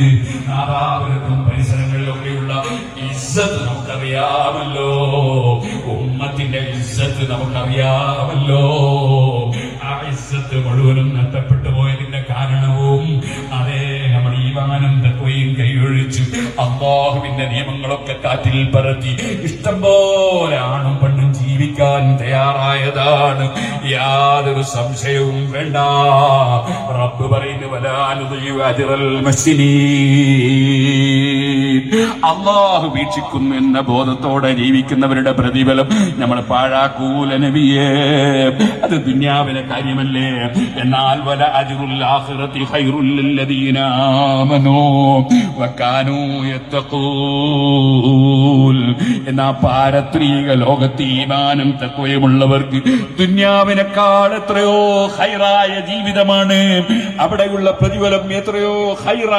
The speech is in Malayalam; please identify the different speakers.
Speaker 1: നാദാപുരത്തും പരിസരങ്ങളിലൊക്കെയുള്ള ഇസ്സത്ത് നമുക്കറിയാമല്ലോ. ഉമ്മത്തിന്റെ ഇസ്സത്ത് നമുക്കറിയാമല്ലോ. ആ ഇസ്സത്ത് മുഴുവനും നഷ്ടപ്പെട്ടു പോയതിന്റെ കാരണവും അതേ നമ്മൾ ഈവാനും തക്കുകയും കൈയൊഴിച്ചു അമ്മാഹുവിന്റെ നിയമങ്ങളൊക്കെ കാറ്റിൽ പറത്തി ഇഷ്ടം പോലെ ആണും ജീവിക്കാൻ തയ്യാറായതാണ്. യാതൊരു സംശയവും വേണ്ട. റബ്ബ് പറയുന്നു അള്ളാഹു വീക്ഷിക്കുന്നു എന്ന ബോധത്തോടെ ജീവിക്കുന്നവരുടെ പ്രതിഫലം നമ്മൾ പാഴാക്കൂല നബിയേ. അത് ദുന്യാവിലെ കാര്യമല്ലേ? എന്നാൽ വല അജ്റുൽ വക്കാനോ എത്തക്കൂ ആമനൂ എന്നാ പാരത്രീക ലോകത്ത് ഈമാനും തത്വയുമുള്ളവർക്ക് ദുന്യാവിനേക്കാൾ എത്രയോ ഹൈറായ ജീവിതമാണ്. അവിടെയുള്ള പ്രതിഫലം എത്രയോ ഹൈറാണ്.